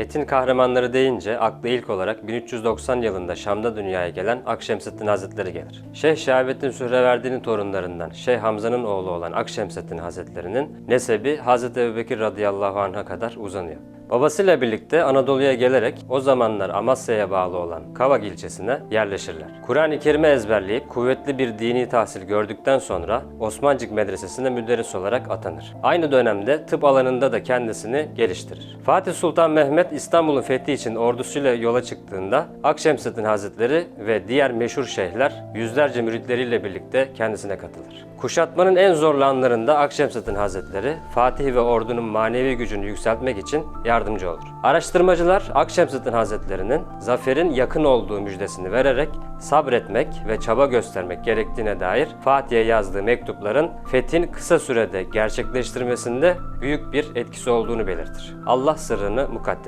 Fethin kahramanları deyince akla ilk olarak 1390 yılında Şam'da dünyaya gelen Akşemseddin Hazretleri gelir. Şeyh Şahabettin Sühreverdi'nin torunlarından Şeyh Hamza'nın oğlu olan Akşemseddin Hazretleri'nin nesebi Hazreti Ebubekir radıyallahu anh'a kadar uzanıyor. Babasıyla birlikte Anadolu'ya gelerek o zamanlar Amasya'ya bağlı olan Kavak ilçesine yerleşirler. Kur'an-ı Kerim'i ezberleyip kuvvetli bir dini tahsil gördükten sonra Osmancık Medresesi'ne müderris olarak atanır. Aynı dönemde tıp alanında da kendisini geliştirir. Fatih Sultan Mehmet İstanbul'un fethi için ordusuyla yola çıktığında Akşemseddin Hazretleri ve diğer meşhur şeyhler yüzlerce müritleriyle birlikte kendisine katılır. Kuşatmanın en zorlu anlarında Akşemseddin Hazretleri Fatih ve ordunun manevi gücünü yükseltmek için yardımcı olur. Araştırmacılar Akşemseddin Hazretleri'nin zaferin yakın olduğu müjdesini vererek sabretmek ve çaba göstermek gerektiğine dair Fatih'e yazdığı mektupların fethin kısa sürede gerçekleştirmesinde büyük bir etkisi olduğunu belirtir. Allah sırrını mukaddes